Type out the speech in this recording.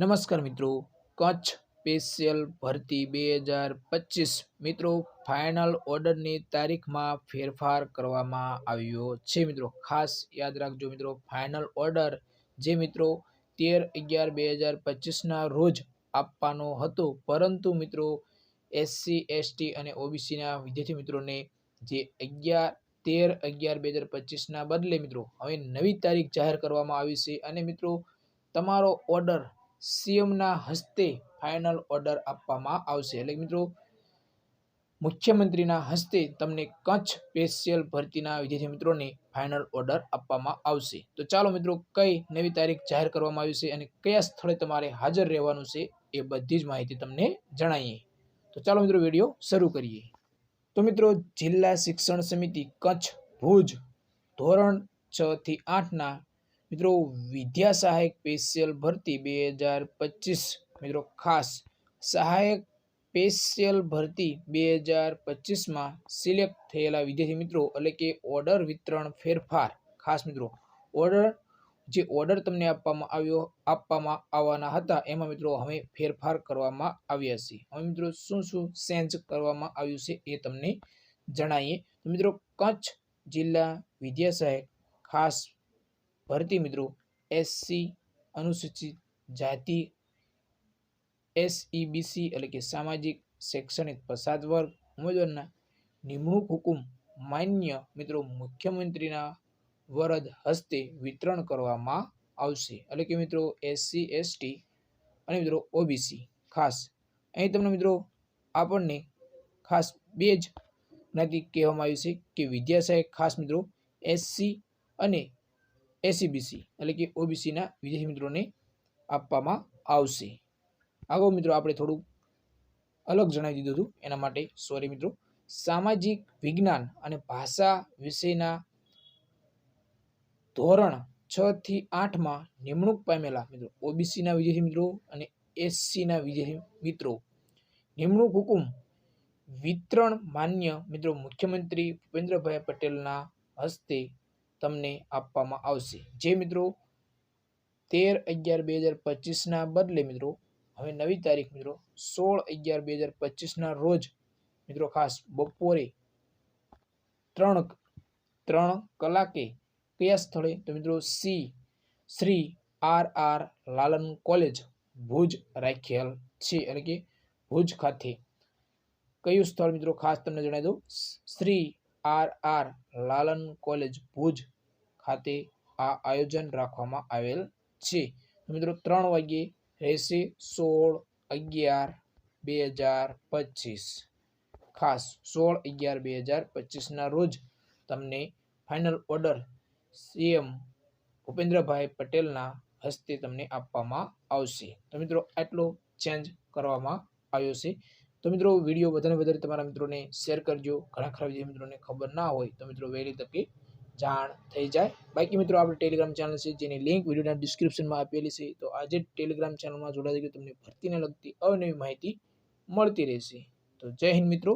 નમસ્કાર મિત્રો. કચ્છ સ્પેશિયલ ભરતી બે હજાર પચીસ. મિત્રો, ફાઇનલ ઓર્ડરની તારીખમાં ફેરફાર કરવામાં આવ્યો છે મિત્રો. ખાસ યાદ રાખજો મિત્રો, ફાઇનલ ઓર્ડર જે મિત્રો તેર અગિયાર બે હજાર પચીસના રોજ આપવાનો હતો. પરંતુ મિત્રો, એસસી, એસટી અને ઓબીસીના વિદ્યાર્થી મિત્રોને જે અગિયાર, તેર અગિયાર બે હજાર પચીસના બદલે મિત્રો, હવે નવી તારીખ જાહેર કરવામાં આવી છે. અને મિત્રો, તમારો ઓર્ડર સીએમના હસ્તે ફાઇનલ ઓર્ડર આપવામાં આવશે. એટલે મિત્રો, મુખ્યમંત્રીના હસ્તે તમને કચ્છ સ્પેશિયલ ભરતીના વિદ્યાર્થી મિત્રોને ફાઇનલ ઓર્ડર આપવામાં આવશે. તો ચાલો મિત્રો, કઈ નવી તારીખ જાહેર કરવામાં આવી છે અને કયા સ્થળે તમારે હાજર રહેવાનું છે એ બધી જ માહિતી તમને જણાવીએ. તો ચાલો મિત્રો, વીડિયો શરૂ કરીએ. તો મિત્રો, જિલ્લા શિક્ષણ સમિતિ કચ્છ ભુજ ધોરણ છ થી આઠના મિત્રો, વિદ્યા સહાયક સ્પેશિયલ ભરતી બે હજાર પચીસ. મિત્રો, ખાસ સહાયક સ્પેશિયલ ભરતી બે હજાર પચીસમાં સિલેક્ટ થયેલા વિદ્યાર્થી મિત્રો, એટલે કે ઓર્ડર વિતરણ ફેરફાર. ખાસ મિત્રો, ઓર્ડર, જે ઓર્ડર તમને આપવામાં આવ્યો, આપવામાં આવવાના હતા, એમાં મિત્રો હવે ફેરફાર કરવામાં આવ્યા છે હવે મિત્રો, શું શું ચેન્જ કરવામાં આવ્યું છે એ તમને જણાવીએ મિત્રો, કચ્છ જિલ્લા વિદ્યા સહાયક ખાસ ભરતી મિત્રો એસસી અનુસૂચિત જાતિ એસઈબીસી એટલે કે સામાજિક શૈક્ષણિક પસાદ વર્ગ ઉમેદવારના નિમણૂક હુકુમ માન્ય મિત્રો મુખ્યમંત્રીના વરદ હસ્તે વિતરણ કરવામાં આવશે. એટલે કે મિત્રો એસસી એસટી અને મિત્રો ઓબીસી ખાસ. અહીં તમને મિત્રો આપણને ખાસ બે જ જ્ઞાતિ કહેવામાં આવ્યું છે કે વિદ્યા ખાસ મિત્રો એસસી અને એસીબીસી એટલે કે ઓબીસીના વિદ્યાર્થી મિત્રોને આપવામાં આવશે. આગળ મિત્રો આપણે થોડુંક અલગ જણાવી દીધું હતું, એના માટે સોરી મિત્રો. સામાજિક વિજ્ઞાન અને ભાષા વિષયના ધોરણ છ થી આઠમાં નિમણૂક પામેલા મિત્રો ઓબીસીના વિદ્યાર્થી મિત્રો અને એસસીના વિદ્યાર્થી મિત્રો. નિમણૂક હુકુમ વિતરણ માન્ય મિત્રો મુખ્યમંત્રી ભૂપેન્દ્રભાઈ પટેલના હસ્તે તમને આપવામાં આવશે. જે મિત્રો, તેર અગિયાર બે હજાર પચીસના બદલે મિત્રો, હવે નવી તારીખ મિત્રો, સોળ અગિયાર બે હજાર પચીસના રોજ મિત્રો ખાસ બપોરે ત્રણ ત્રણ કલાકે કયા સ્થળે? તો મિત્રો C, Shri R R Lalan college, Bhuj રાખેલ છે. એટલે કે ભુજ ખાતે. કયું સ્થળ મિત્રો ખાસ તમને જણાવી દઉં? Shri R R Lalan college Bhuj ખાતે આ આયોજન રાખવામાં આવેલ છે. મિત્રો, ત્રણ વાગ્યે રહેશે સોળ અગિયાર બે હજાર પચીસ. ખાસ સોળ અગિયાર બે હજાર પચીસના રોજ તમને ફાઇનલ ઓર્ડર સીએમ ભૂપેન્દ્રભાઈ પટેલના હસ્તે તમને આપવામાં આવશે. તો મિત્રો, આટલો ચેન્જ કરવામાં આવ્યો છે. તો મિત્રો વીડિયો વધારે વધારે તમારા મિત્રોને શેર કરજો. ઘણા ખરા વિદ્યાર્થી મિત્રોને ખબર ના હોય તો મિત્રો વહેલી તકે જાણ થઈ જાય. બાકી મિત્રો, આપણે ટેલિગ્રામ ચેનલ છે, જેની લિંક વિડીયોના ડિસ્ક્રિપ્શનમાં આપેલી છે, તો આજે ટેલિગ્રામ ચેનલમાં જોડાઈ ગયો તમને ભરતીને લગતી અવનવી માહિતી મળતી રહેશે. તો જય હિન્દ મિત્રો.